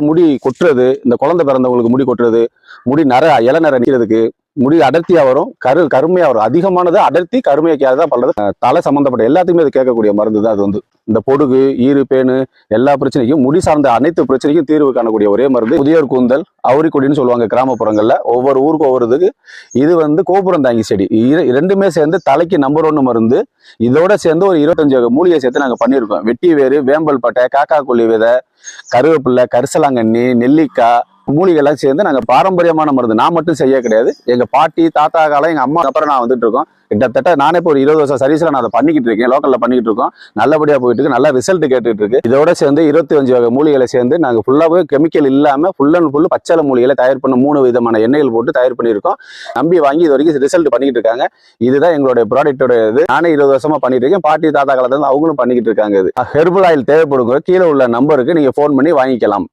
முடி கொட்டுறது இந்த குழந்தை பிறந்தவங்களுக்கு முடி கொட்டுறது முடி நர இலை நர நிற்கிறதுக்கு முடி அடர்த்தியா வரும் கரு கருமையா வரும். அதிகமானது அடர்த்தி கருமையாக்கியாக தான் பண்றது தலை சம்பந்தப்பட்ட எல்லாத்துக்குமே அது கேட்கக்கூடிய மருந்து தான் அது வந்து. இந்த பொடுகு ஈறு பேனு எல்லா பிரச்சனைக்கும் முடி சார்ந்த அனைத்து பிரச்சனைக்கும் தீர்வு காணக்கூடிய ஒரே மருந்து புதியோர் கூந்தல் அவுரிக்கொடின்னு சொல்லுவாங்க கிராமப்புறங்கள்ல. ஒவ்வொரு ஊருக்கு ஒவ்வொரு இதுக்கு. இது வந்து கோபுரம் தாங்கி செடி. ரெண்டுமே சேர்ந்து தலைக்கு நம்பர் ஒன்று மருந்து. இதோட சேர்ந்து ஒரு இருபத்தஞ்சு மூலிகை சேர்த்து நாங்கள் பண்ணியிருக்கோம். வெட்டி வேறு வேம்பல் பட்டை காக்கா கொல்லி விதை கருவேப்பில்லை கரிசலாங்கண்ணி நெல்லிக்காய் மூலிகைலாம் சேர்ந்து நாங்கள் பாரம்பரியமான மருந்து. நான் மட்டும் செய்ய கிடையாது. எங்கள் பாட்டி தாத்தா காலம் எங்கள் அம்மா அப்புறம் நான் வந்துட்டு இருக்கோம். கிட்டத்தட்ட நானே இப்போ ஒரு இருபது வருஷம் சர்வீஸில் நான் அதை பண்ணிக்கிட்டு இருக்கேன். லோக்கலில் பண்ணிக்கிட்டு இருக்கோம். நல்லபடியாக போயிட்டு இருக்கு. நல்லா ரிசல்ட் கேட்டுட்டு இருக்கு. இதோட சேர்ந்து இருபத்தி அஞ்சு வகை மூலிகைகளை சேர்ந்து நாங்கள் ஃபுல்லாவே கெமிக்கல் இல்லாமல் ஃபுல் அண்ட் ஃபுல் பச்சளை மூலிகளை தயார் பண்ண மூணு விதமான எண்ணெய்கள் போட்டு தயார் பண்ணியிருக்கோம். நம்பி வாங்கி இது வரைக்கும் ரிசல்ட் பண்ணிக்கிட்டு இருக்காங்க. இதுதான் எங்களுடைய ப்ராடக்ட்டோட இது. நானே இருபது வருஷமாக பண்ணிட்டு இருக்கேன். பாட்டி தாத்தா காலத்துல அவங்களும் பண்ணிக்கிட்டு இருக்காங்க இது. ஹெர்பல் ஆயில் தேவைப்படுங்க கீழே உள்ள நம்பருக்கு நீங்கள் ஃபோன் பண்ணி வாங்கிக்கலாம்.